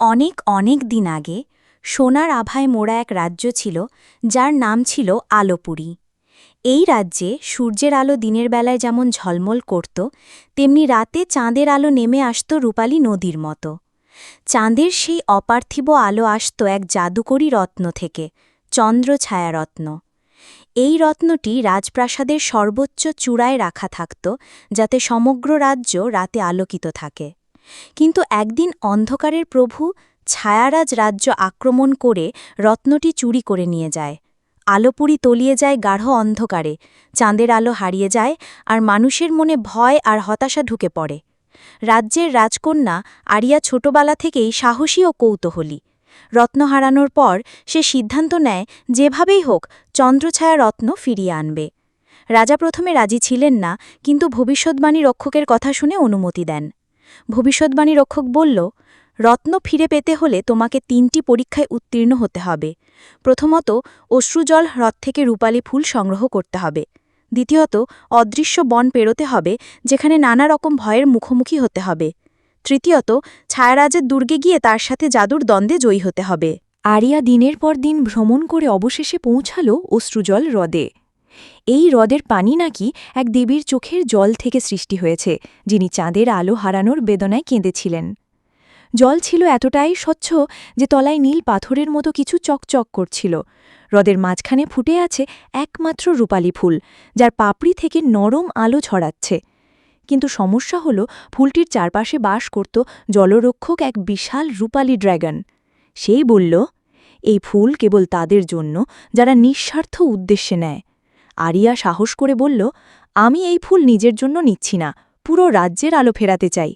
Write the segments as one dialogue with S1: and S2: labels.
S1: অনেক অনেক দিন আগে সোনার আভায় মোড়া এক রাজ্য ছিল, যার নাম ছিল আলোপুরী। এই রাজ্যে সূর্যের আলো দিনের বেলায় যেমন ঝলমল করত, তেমনি রাতে চাঁদের আলো নেমে আসত রূপালী নদীর মতো। চাঁদের সেই অপার্থিব আলো আসত এক জাদুকরী রত্ন থেকে চন্দ্র ছায়ারত্ন এই রত্নটি রাজপ্রাসাদের সর্বোচ্চ চূড়ায় রাখা থাকত, যাতে সমগ্র রাজ্য রাতে আলোকিত থাকে। কিন্তু একদিন অন্ধকারের প্রভু ছায়ারাজ রাজ্য আক্রমণ করে রত্নটি চুরি করে নিয়ে যায়। আলোপুরি তলিয়ে যায় গাঢ় অন্ধকারে, চাঁদের আলো হারিয়ে যায় আর মানুষের মনে ভয় আর হতাশা ঢুকে পড়ে। রাজ্যের রাজকন্যা আরিয়া ছোটবেলা থেকেই সাহসী ও কৌতূহলী। রত্ন হারানোর পর সে সিদ্ধান্ত নেয়, যেভাবেই হোক, চন্দ্রছায়া রত্ন ফিরিয়ে আনবে। রাজা প্রথমে রাজি ছিলেন না, কিন্তু ভবিষ্যৎবাণী রক্ষকের কথা শুনে অনুমতি দেন। ভবিষ্যৎবাণী রক্ষক বলল, রত্ন ফিরে পেতে হলে তোমাকে তিনটি পরীক্ষায় উত্তীর্ণ হতে হবে। প্রথমত, অশ্রুজল হ্রদ থেকে রূপালী ফুল সংগ্রহ করতে হবে। দ্বিতীয়ত, অদৃশ্য বন পেরোতে হবে, যেখানে নানা রকম ভয়ের মুখোমুখি হতে হবে। তৃতীয়ত, ছায়ারাজের দুর্গে গিয়ে তার সাথে জাদুর দ্বন্দ্বে জয়ী হতে হবে।
S2: আরিয়া দিনের পর দিন ভ্রমণ করে অবশেষে পৌঁছাল অশ্রুজল হ্রদে। এই হ্রদের পানি নাকি এক দেবীর চোখের জল থেকে সৃষ্টি হয়েছে, যিনি চাঁদের আলো হারানোর বেদনায় কেঁদেছিলেন। জল ছিল এতটাই স্বচ্ছ যে তলায় নীল পাথরের মতো কিছু চকচক করছিল। হ্রদের মাঝখানে ফুটে আছে একমাত্র রূপালী ফুল, যার পাপড়ি থেকে নরম আলো ছড়াচ্ছে। কিন্তু সমস্যা হল, ফুলটির চারপাশে বাস করত জলরক্ষক এক বিশাল রূপালী ড্র্যাগন সেই বলল, এই ফুল কেবল তাদের জন্য, যারা নিঃস্বার্থ উদ্দেশ্যে নেয়। আরিয়া সাহস করে বলল, আমি এই ফুল নিজের জন্য নিচ্ছি না, পুরো রাজ্যের আলো ফেরাতে চাই।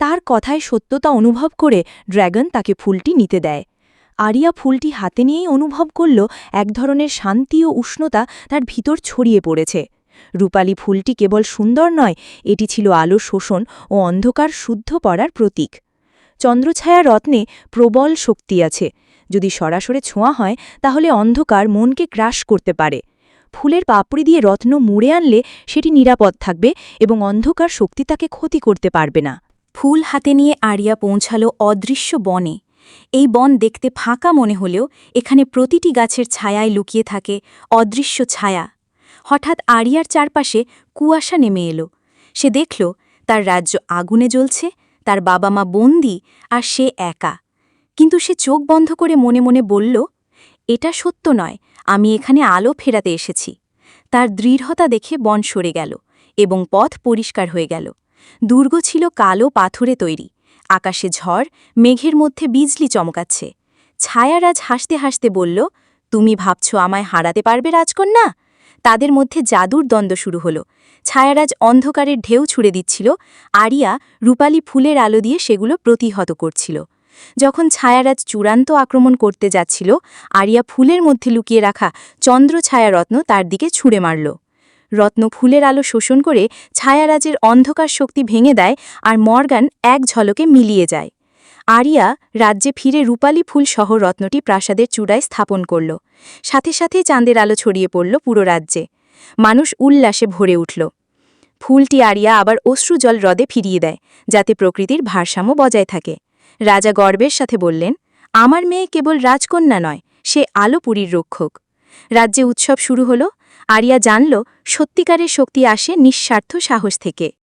S2: তার কথায় সত্যতা অনুভব করে ড্র্যাগন তাকে ফুলটি নিতে দেয়। আরিয়া ফুলটি হাতে নিয়েই অনুভব করল এক ধরনের শান্তি ও উষ্ণতা তার ভিতর ছড়িয়ে পড়েছে। রূপালী ফুলটি কেবল সুন্দর নয়, এটি ছিল আলো শোষণ ও অন্ধকার শুদ্ধ পড়ার প্রতীক। চন্দ্রছায়া রত্নে প্রবল শক্তি আছে। যদি সরাসরি ছোঁয়া হয়, তাহলে অন্ধকার মনকে গ্রাস করতে পারে। ফুলের পাপড়ি দিয়ে রত্ন মুড়ে আনলে সেটি নিরাপদ থাকবে এবং অন্ধকার শক্তি তাকে ক্ষতি করতে পারবে না।
S1: ফুল হাতে নিয়ে আরিয়া পৌঁছাল অদৃশ্য বনে। এই বন দেখতে ফাঁকা মনে হলেও এখানে প্রতিটি গাছের ছায়ায় লুকিয়ে থাকে অদৃশ্য ছায়া। হঠাৎ আরিয়ার চারপাশে কুয়াশা নেমে এলো। সে দেখল তার রাজ্য আগুনে জ্বলছে, তার বাবা মা বন্দি আর সে একা। কিন্তু সে চোখ বন্ধ করে মনে মনে বলল এটা সত্য নয়, আমি এখানে আলো ফেরাতে এসেছি। তার দৃঢ়তা দেখে বন সরে গেল এবং পথ পরিষ্কার হয়ে গেল। দুর্গ ছিল কালো পাথরে তৈরি। আকাশে ঝড়, মেঘের মধ্যে বিজলি চমকাচ্ছে। ছায়ারাজ হাসতে হাসতে বলল, তুমি ভাবছ আমায় হারাতে পারবে রাজকন্যা? তাদের মধ্যে জাদুর দ্বন্দ্ব শুরু হল। ছায়ারাজ অন্ধকারের ঢেউ ছুড়ে দিচ্ছিল। আরিয়া রূপালী ফুলের আলো দিয়ে সেগুলো প্রতিহত করছিল। যখন ছায়ারাজ চূড়ান্ত আক্রমণ করতে যাচ্ছিল, আরিয়া ফুলের মধ্যে লুকিয়ে রাখা চন্দ্র ছায়ারত্ন তার দিকে ছুঁড়ে মারল। রত্ন ফুলের আলো শোষণ করে ছায়ারাজের অন্ধকার শক্তি ভেঙে দেয় আর মর্গান এক ঝলকে মিলিয়ে যায়। আরিয়া রাজ্যে ফিরে রূপালী ফুল সহ রত্নটি প্রাসাদের চূড়ায় স্থাপন করল। সাথে সাথেই চাঁদের আলো ছড়িয়ে পড়ল পুরো রাজ্যে। মানুষ উল্লাসে ভরে উঠল। ফুলটি আরিয়া আবার অশ্রুজল হ্রদে ফিরিয়ে দেয়, যাতে প্রকৃতির ভারসাম্য বজায় থাকে। রাজা গর্বের সাথে বললেন, আমার মেয়ে কেবল রাজকন্যা নয়, সে আলোপুরীর রক্ষক। রাজ্যে উৎসব শুরু হল, আরিয়া জানল, সত্যিকারের শক্তি আসে নিঃস্বার্থ সাহস থেকে।